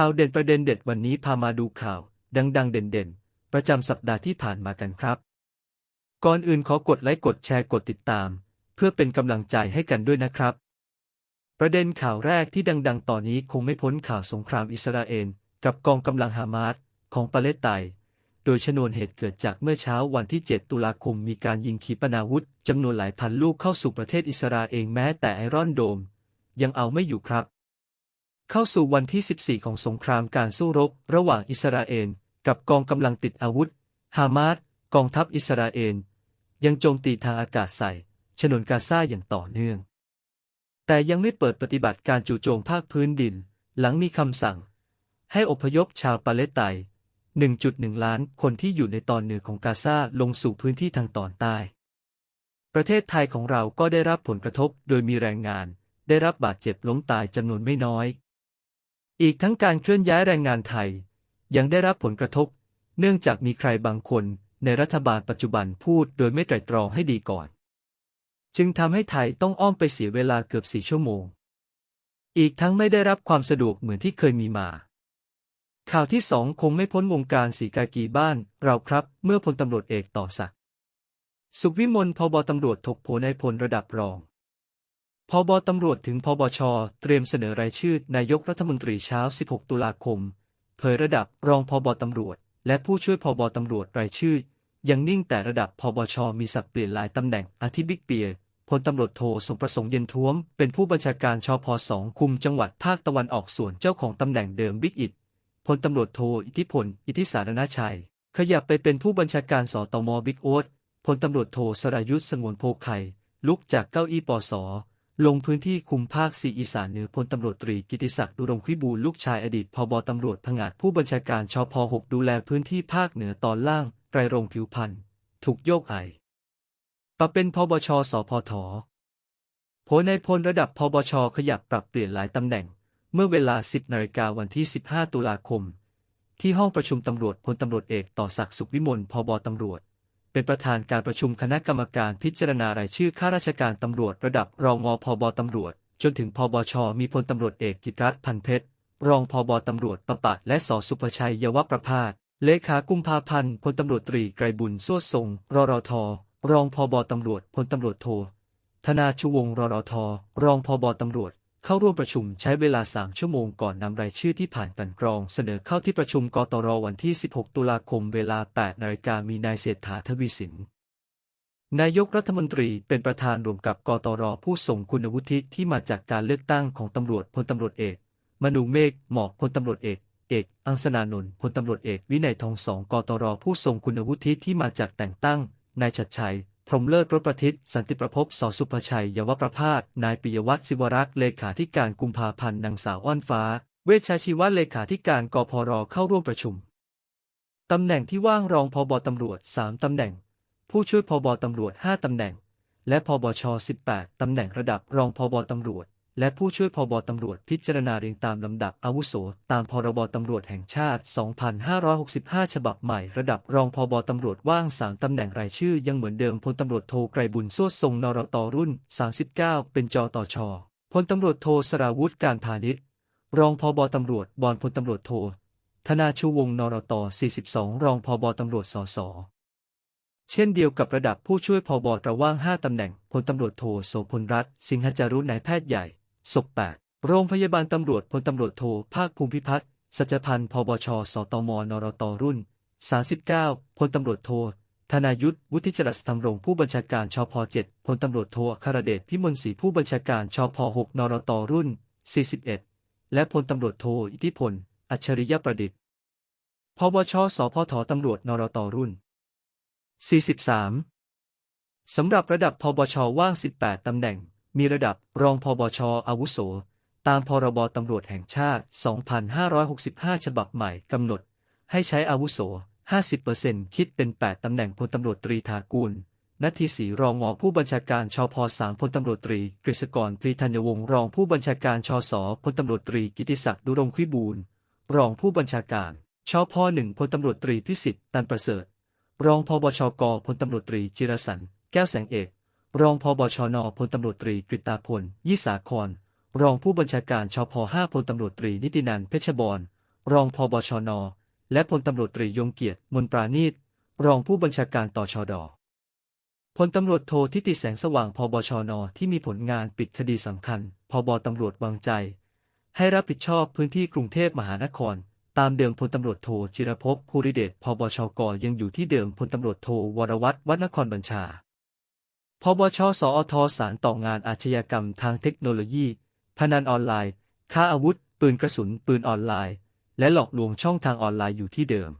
ข่าวเด่นประเด็นเด็ดวันนี้พามาดูข่าว ดัง ๆ เด่นๆ ประจำสัปดาห์ที่ผ่านมากันครับ ก่อนอื่นขอกดไลค์กดแชร์กดติดตาม เพื่อเป็นกำลังใจให้กันด้วยนะครับ ประเด็นข่าวแรกที่ดัง ๆตอนนี้คงไม่พ้นข่าวสงครามอิสราเอลกับกองกำลังฮามาสของปาเลสไตน์โดยชนวนเหตุเกิดจากเมื่อเช้าวันที่ 7 ตุลาคมมีการยิงขีปนาวุธจำนวนหลายพันลูกเข้าสู่ประเทศอิสราเอลแม้แต่ไอรอนโดม ยังเอาไม่อยู่ครับ เข้าสู่วันที่ 14 ของสงครามการสู้รบ ระหว่างอิสราเอลกับกองกำลังติดอาวุธ ฮามาสกองทัพอิสราเอลยังโจมตีทางอากาศใส่ ฉนวนกาซาอย่างต่อเนื่อง แต่ยังไม่เปิดปฏิบัติการจู่โจมภาคพื้นดิน หลังมีคำสั่ง ให้อพยพชาวปาเลสไตน์1.1 ล้านคนที่อยู่ในตอนเหนือของกาซาลงสู่พื้นที่ทางตอนใต้ ประเทศไทยของเราก็ได้รับผลกระทบโดยมีแรงงาน ได้รับบาดเจ็บล้มตายจำนวนไม่น้อย อีกทั้งการเคลื่อนย้ายแรงงานไทย ยังได้รับผลกระทบ เนื่องจากมีใครบางคนในรัฐบาลปัจจุบันพูดโดยไม่ไตร่ตรองให้ดีก่อน จึงทำให้ไทยต้องอ้อมไปเสียเวลาเกือบสี่ชั่วโมง อีกทั้งไม่ได้รับความสะดวกเหมือนที่เคยมีมา ข่าวที่สองคงไม่พ้นวงการสีกากีบ้านเราครับ เมื่อพลตำรวจเอกต่อศัก สุขวิมลพบตำรวจถกโผในพลระดับรอง พบตำรวจถึงพบช เตรียมเสนอรายชื่อนายกรัฐมนตรีเช้า 16 ตุลาคม เผยระดับรองพบตำรวจ และผู้ช่วยพบตำรวจรายชื่อ ยังนิ่งแต่ระดับพบช มีสับเปลี่ยนหลายตำแหน่งอาทิบิ๊กเปียพลตำรวจโทสมประสงค์เย็นท้วม เป็นผู้บัญชาการชพสองคุมจังหวัดภาคตะวันออกส่วนเจ้าของตำแหน่งเดิมบิ๊กอิดพลตำรวจโทอิทธิพล อิทธิสารณชัย ขยับไปเป็นผู้บัญชาการสตมบิ๊กโอ๊ตพลตำรวจโทสรายุทธสงวนโพไข่ลุกจากเก้าอี้ปส ลงพื้นที่คุมภาคสีอีสานเหนือพลตำรวจตรีกิติศักดิ์ดุรงควิบูลลูกชายอดีตพบตำรวจผงาดผู้บัญชาการชพ6ดูแลพื้นที่ภาคเหนือตอนล่างไตรรงผิวพันธ์ถูกโยกไอปรับเป็นพบชสพทโผในพลระดับพบชขยับปรับเปลี่ยนหลายตำแหน่ง เมื่อเวลา 10นาฬิกาวันที่ 15 ตุลาคม ที่ห้องประชุมตำรวจพลตำรวจเอกต่อศักดิ์สุขวิมลพบตำรวจ เป็นประธานการประชุมคณะกรรมการพิจารณารายชื่อข้าราชการตำรวจระดับรองงพบตำรวจ จนถึงพบช มีพลตำรวจเอกกิตรัตน์พันเพชรรองพบตำรวจประปัดและสสุประชัยยวประพาสเลขากุมภาพันธ์พลตำรวจตรีไกรบุญสวดทรงรรทรองพบตำรวจพลตำรวจโทธนาชูวงรรทรองพบตำรวจ เข้าร่วมประชุมใช้เวลา 3 ชั่วโมงก่อนนำรายชื่อที่ผ่านกันกรอง เสนอเข้าที่ประชุมกตรวันที่ 16 ตุลาคมเวลา 8 นาฬิกามีนายเศรษฐาทวีสิน นายกรัฐมนตรีเป็นประธานรวมกับกตรผู้ส่งคุณวุฒิที่มาจากการเลือกตั้งของตำรวจพลตำรวจเอก มนูเมฆหมอกพลตำรวจเอกเอกอังสนานนท์พลตำรวจเอกวินัยทองสองกตรผู้ส่งคุณวุฒิที่มาจากแต่งตั้ง นายชัดชัย พรหมเลิศรถประทิตสันติประพบสสุภชัย ยวประพาส นายปิยวัฒน์ศิวรักษ์เลขาธิการกุมภาพันธ์นางสาวอ้อนฟ้า เวชชาชีวะเลขาธิการกพรเข้าร่วมประชุม ตำแหน่งที่ว่างรองพบตำรวจ 3 ตำแหน่ง ผู้ช่วยพบตำรวจ 5 ตำแหน่ง และพบช 18 ตำแหน่งระดับรองพบตำรวจ และผู้ช่วยพบตำรวจพิจารณาเรียงตามลำดับอาวุโส ตามพรบตำรวจแห่งชาติ 2565 ฉบับใหม่ ระดับรองพบตำรวจว่างสามตำแหน่งรายชื่อยังเหมือนเดิมพลตำรวจโทไกรบุญสวดทรงนรตรุ่น 39 เป็นจตชพลตำรวจโทสราวุธการพาณิชย์ รองพบตำรวจบอลพลตำรวจโท ธนาชูวงนรต 42 รองพบตำรวจสสเช่นเดียวกับระดับผู้ช่วยพบตระว่าง 5 ตำแหน่งพลตำรวจโทโสพลรัตน์สิงหจารุนายแพทย์ใหญ่ ศพ8โรงพยาบาลตำรวจพลตำรวจโทภาคภูมิพิพัฒน์สัจพันธ์พบชสตมนรตรุ่น 39พลตำรวจโทธนายุทธวุฒิจรัสธรรมรงผู้บัญชาการชพ7พลตำรวจโทคารเดชพิมลศรีผู้บัญชาการชพ6นรตรุ่น 41 และพลตำรวจโทอิทธิพล อัจฉริยประดิษฐ์พบชสพทตำรวจนรตรุ่น 43สำหรับระดับพบชว่าง 18 ตำแหน่ง มีระดับรองพบชอาวุโส ตามพรบตำรวจแห่งชาติ 2565 ฉบับใหม่กำหนด ให้ใช้อาวุโส 50%คิดเป็น 8 ตำแหน่งพลตำรวจตรีทากุลนัทีศรีรองงอผู้บัญชาการชพ3พลตำรวจตรีกฤษกรพลีธัญวงศ์รองผู้บัญชาการชสพลตำรวจตรีกิติศักดิ์ดุรงควิบูลรองผู้บัญชาการชพ1พลตำรวจตรีพิสิทธิ์ตันประเสริฐ รองพบชกพลตำรวจตรีจิรสัน แก้วแสงเอก รองพบชนพลตำรวจตรีกฤตาพลยี่สาคร รองผู้บัญชาการชพ5พลตำรวจตรีนิตินันเพชรบรรองพบชน และพลตำรวจตรียงเกียรติมนปราณีตรองผู้บัญชาการต่อชดพลตำรวจโททิติแสงสว่างพบชน ที่มีผลงานปิดคดีสำคัญพบตำรวจวางใจ ให้รับผิดชอบพื้นที่กรุงเทพมหานคร ตามเดิมพลตำรวจโทจิรภพภูริเดชพบชกยังอยู่ที่เดิมพลตำรวจโทวรวัตรวัฒนครบัญชา บชสอทสารต่องานอาชญากรรมทางเทคโนโลยี พนันออนไลน์ ค้าอาวุธ ปืนกระสุน ปืนออนไลน์ และหลอกลวงช่องทางออนไลน์อยู่ที่เดิม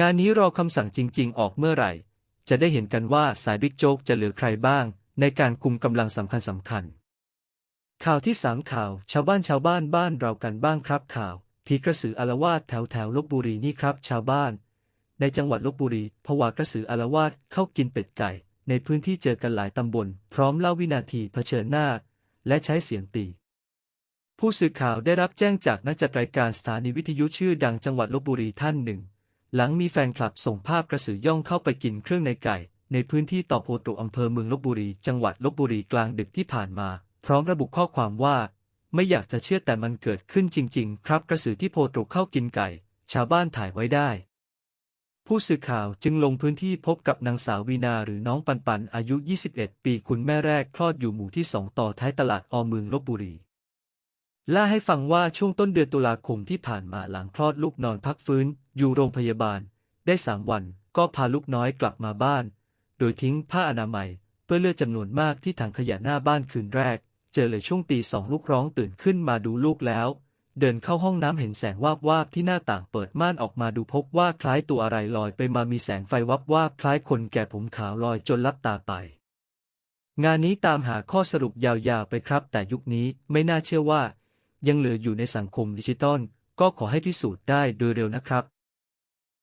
งานนี้รอคำสั่งจริง ๆ ออกเมื่อไหร่ จะได้เห็นกันว่าสายบิ๊กโจ๊กจะเหลือใครบ้าง ในการคุมกำลังสำคัญสำคัญ ข่าวที่สามข่าว ชาวบ้านชาวบ้านบ้านเรากันบ้างครับข่าวผีกระสืออารวาสแถวแถวลบบุรีนี่ครับ ชาวบ้าน ในจังหวัดลบบุรีผวากระสืออารวาสเข้ากินเป็ดไก่ ในพื้นที่เจอกันหลายตำบล พร้อมเล่าวินาทีเผชิญหน้า และใช้เสียงตี ผู้สื่อข่าวได้รับแจ้งจากนักจัดรายการสถานีวิทยุชื่อดังจังหวัดลบบุรีท่านหนึ่ง หลังมีแฟนคลับส่งภาพกระสือย่องเข้าไปกินเครื่องในไก่ ในพื้นที่ต่อโพตุอำเภอเมืองลบบุรี จังหวัดลบบุรีกลางดึกที่ผ่านมา พร้อมระบุข้อความว่า ไม่อยากจะเชื่อแต่มันเกิดขึ้นจริง ๆ ครับกระสือที่โพตุเข้ากินไก่ ชาวบ้านถ่ายไว้ได้ ผู้สื่อข่าวจึงลงพื้นที่พบกับนางสาววีนาหรือน้องปันปันอายุ 21 ปีคุณแม่แรกคลอดอยู่หมู่ที่ 2 ต่อท้ายตลาดอเมืองลบบุรีล่าให้ฟังว่าช่วงต้นเดือนตุลาคมที่ผ่านมาหลังคลอดลูกนอนพักฟื้น อยู่โรงพยาบาล ได้สามวันก็พาลูกน้อยกลับมาบ้าน โดยทิ้งผ้าอนามัย เปื้อนเลือดจำนวนมากที่ถังขยะหน้าบ้านคืนแรก เจอเลยช่วงตีสองลูกร้องตื่นขึ้นมาดูลูกแล้ว เดินเข้าห้องน้ำเห็นแสงวาบวาบที่หน้าต่างเปิดม่านออกมาดูพบว่าคล้ายตัวอะไรลอยไปมามีแสงไฟวับวาบคล้ายคนแก่ผมขาวลอยจนลับตาไป งานนี้ตามหาข้อสรุปยาวๆไปครับ แต่ยุคนี้ไม่น่าเชื่อว่า ยังเหลืออยู่ในสังคมดิจิตอลก็ขอให้พิสูจน์ได้โดยเร็วนะครับ